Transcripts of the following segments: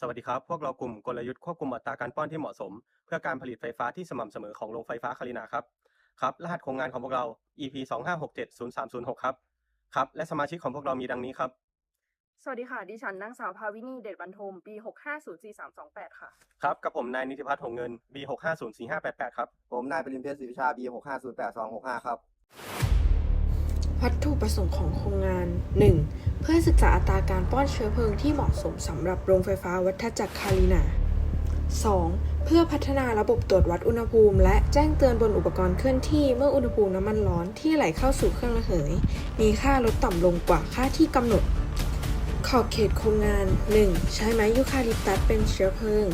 สวัสดีครับ พวกเรากลุ่มกลยุทธ์ควบคุมอัตราการป้อนที่เหมาะสม เพื่อการผลิตไฟฟ้าที่สม่ำเสมอของโรงไฟฟ้าคารินาครับครับรหัสโครงงานของพวกเรา EP 25670306ครับครับ และสมาชิกของพวกเรามีดังนี้ครับ สวัสดีค่ะ ดิฉันนางสาวภาวินีเดชบรรทม ปี65043828 ค่ะ ครับกับผมนายนิติพัฒน์หงเงิน B 6504588ครับ ผมนายปริมเพชรศรีวิชา B 6 5 0 8 2 6 5 ครับ วัตถุประสงค์ของโครงงาน 1. เพื่อศึกษาอัตราการป้อนเชื้อเพลิงที่เหมาะสมสำหรับโรงไฟฟ้าวัฏจักรคารินา 2. เพื่อพัฒนาระบบตรวจวัดอุณหภูมิ และแจ้งเตือนบนอุปกรณ์เคลื่อนที่เมื่ออุณหภูมิน้ำมันร้อนที่ไหลเข้าสู่เครื่องระเหย มีค่าลดต่ำลงกว่าค่าที่กำหนด ขอบเขตโครงงาน 1. ใช้ไม้ยูคาลิปตัสเป็นเชื้อเพลิง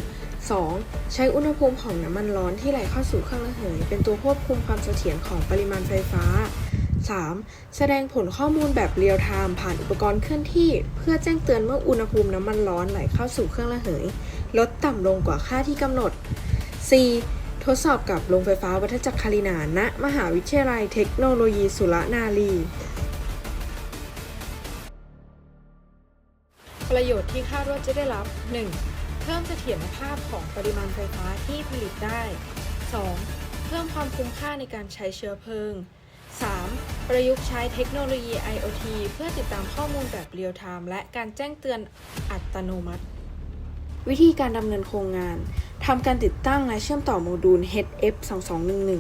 2. ใช้อุณหภูมิของน้ำมันร้อนที่ไหลเข้าสู่เครื่องระเหย เป็นตัวควบคุมความเสถียรของปริมาณไฟฟ้า 3. แสดงผลข้อมูลแบบเรียลไทม์ผ่านอุปกรณ์เคลื่อนที่ เพื่อแจ้งเตือนเมื่ออุณหภูมิน้ำมันร้อนไหลเข้าสู่เครื่องระเหย ลดต่ำลงกว่าค่าที่กำหนด 4. ทดสอบกับโรงไฟฟ้าวัฏจักรคารินาณมหาวิทยาลัยเทคโนโลยีสุรนารีประโยชน์ที่คาดว่าจะได้รับ 1. เพิ่มเสถียรภาพของปริมาณไฟฟ้าที่ผลิตได้ 2. เพิ่มความคุ้มค่าในการใช้เชื้อเพลิง 3. ประยุกต์ใช้เทคโนโลยี IoT เพื่อติดตามข้อมูลแบบเรียลไทม์และการแจ้งเตือนอัตโนมัติ วิธีการดำเนินโครงงานทำการติดตั้งและเชื่อมต่อโมดูล HF2211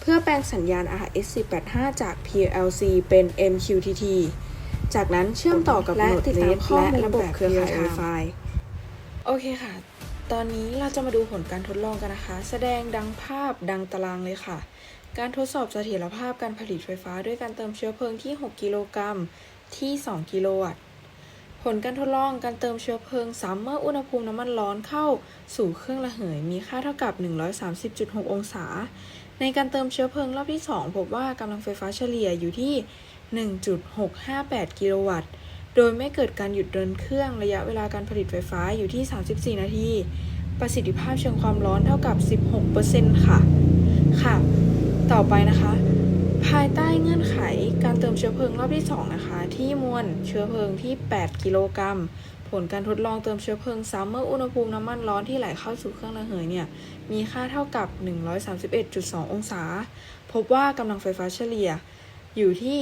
เพื่อแปลงสัญญาณ RS485 จาก PLC เป็น MQTT จากนั้นเชื่อมต่อกับและติดตามข้อมูลระบบเครือข่าย Wi-Fi โอเคค่ะ ตอนนี้เราจะมาดูผลการทดลองกันนะคะ แสดงดังภาพดังตารางเลยค่ะ การทดสอบเสถียรภาพการผลิตไฟฟ้าด้วยการเติมเชื้อเพลิงที่ 6 กิโลกรัมที่ 2 กิโลวัตต์ ผลการทดลองการเติมเชื้อเพลิงซ้ำเมื่ออุณหภูมิน้ำมันร้อนเข้าสู่เครื่องระเหยมีค่าเท่ากับ 130.6 องศา ในการเติมเชื้อเพลิงรอบที่ 2 พบว่ากำลังไฟฟ้าเฉลี่ยอยู่ที่ 1.658 กิโลวัตต์ โดยไม่เกิดการหยุดเดินเครื่องระยะเวลาการผลิตไฟฟ้าอยู่ที่ 34 นาที ประสิทธิภาพเชิงความร้อนเท่ากับ 16%ค่ะ ค่ะ ต่อไปนะคะ ภายใต้เงื่อนไขการเติมเชื้อเพลิงรอบที่ 2 นะคะ ที่มวลเชื้อเพลิงที่ 8 กิโลกรัม ผลการทดลองเติมเชื้อเพลิงซ้ำเมื่ออุณหภูมิน้ำมันร้อนที่ไหลเข้าสู่เครื่องระเหยเนี่ย มีค่าเท่ากับ 131.2 องศา พบว่ากำลังไฟฟ้าเฉลี่ยอยู่ที่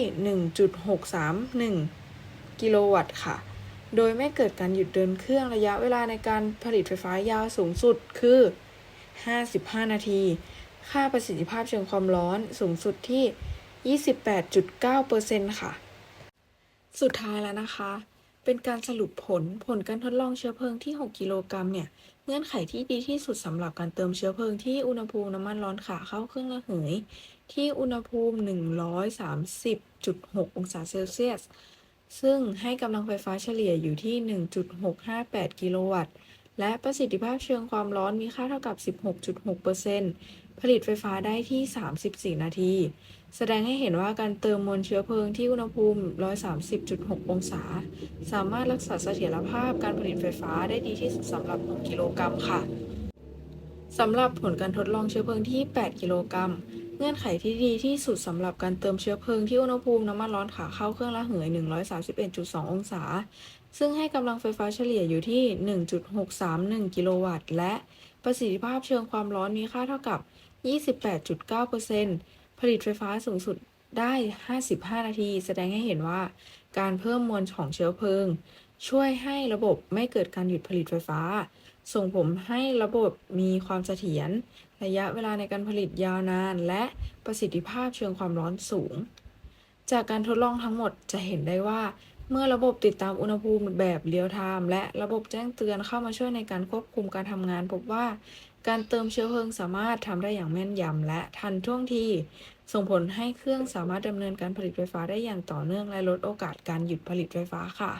1.631 กิโลวัตต์ค่ะ โดยไม่เกิดการหยุดเดินเครื่องระยะเวลาในการผลิตไฟฟ้ายาวสูงสุดคือ 55 นาที ค่าประสิทธิภาพเชิงความร้อนสูงสุดที่ 28.9%ค่ะ สุดท้ายแล้วนะคะ เป็นการสรุปผลผลการทดลองเชื้อเพลิงที่ 6 กิโลกรัมเนี่ย เงื่อนไขที่ดีที่สุดสำหรับการเติมเชื้อเพลิงที่อุณหภูมิน้ำมันร้อนขาเข้าเครื่องระเหย ที่อุณหภูมิ 130.6 องศาเซลเซียส ซึ่งให้กำลังไฟฟ้าเฉลี่ยอยู่ที่ 1.658 กิโลวัตต์และประสิทธิภาพเชิงความร้อนมีค่าเท่ากับ 16.6% ผลิตไฟฟ้าได้ที่ 34 นาที แสดงให้เห็นว่าการเติมมวลเชื้อเพลิงที่อุณหภูมิ 130.6 องศา สามารถรักษาเสถียรภาพการผลิตไฟฟ้าได้ดีที่สุดสำหรับ 1 กิโลกรัมค่ะสำหรับผลการทดลองเชื้อเพลิงที่ 8 กิโลกรัม เงื่อนไขที่ดีที่สุดสำหรับการเติมเชื้อเพลิงที่อุณหภูมิน้ำมันร้อนขาเข้าเครื่องระเหย 131.2 องศา ซึ่งให้กำลังไฟฟ้าเฉลี่ยอยู่ที่ 1.631 กิโลวัตต์ และประสิทธิภาพเชิงความร้อนมีค่าเท่ากับ 28.9%ผลิตไฟฟ้าสูงสุดได้ 55 นาที แสดงให้เห็นว่าการเพิ่มมวลของเชื้อเพลิง ช่วยให้ระบบไม่เกิดการหยุดผลิตไฟฟ้า ส่งผลให้ระบบมีความเสถียร ระยะเวลาในการผลิตยาวนาน และประสิทธิภาพเชิงความร้อนสูง จากการทดลองทั้งหมดจะเห็นได้ว่า เมื่อระบบติดตามอุณหภูมิแบบเรียลไทม์และระบบแจ้งเตือนเข้ามาช่วยในการควบคุมการทำงาน พบว่า การเติมเชื้อเพลิงสามารถทำได้อย่างแม่นยำและทันท่วงที ส่งผลให้เครื่องสามารถดำเนินการผลิตไฟฟ้าได้อย่างต่อเนื่องและลดโอกาสการหยุดผลิตไฟฟ้าค่ะ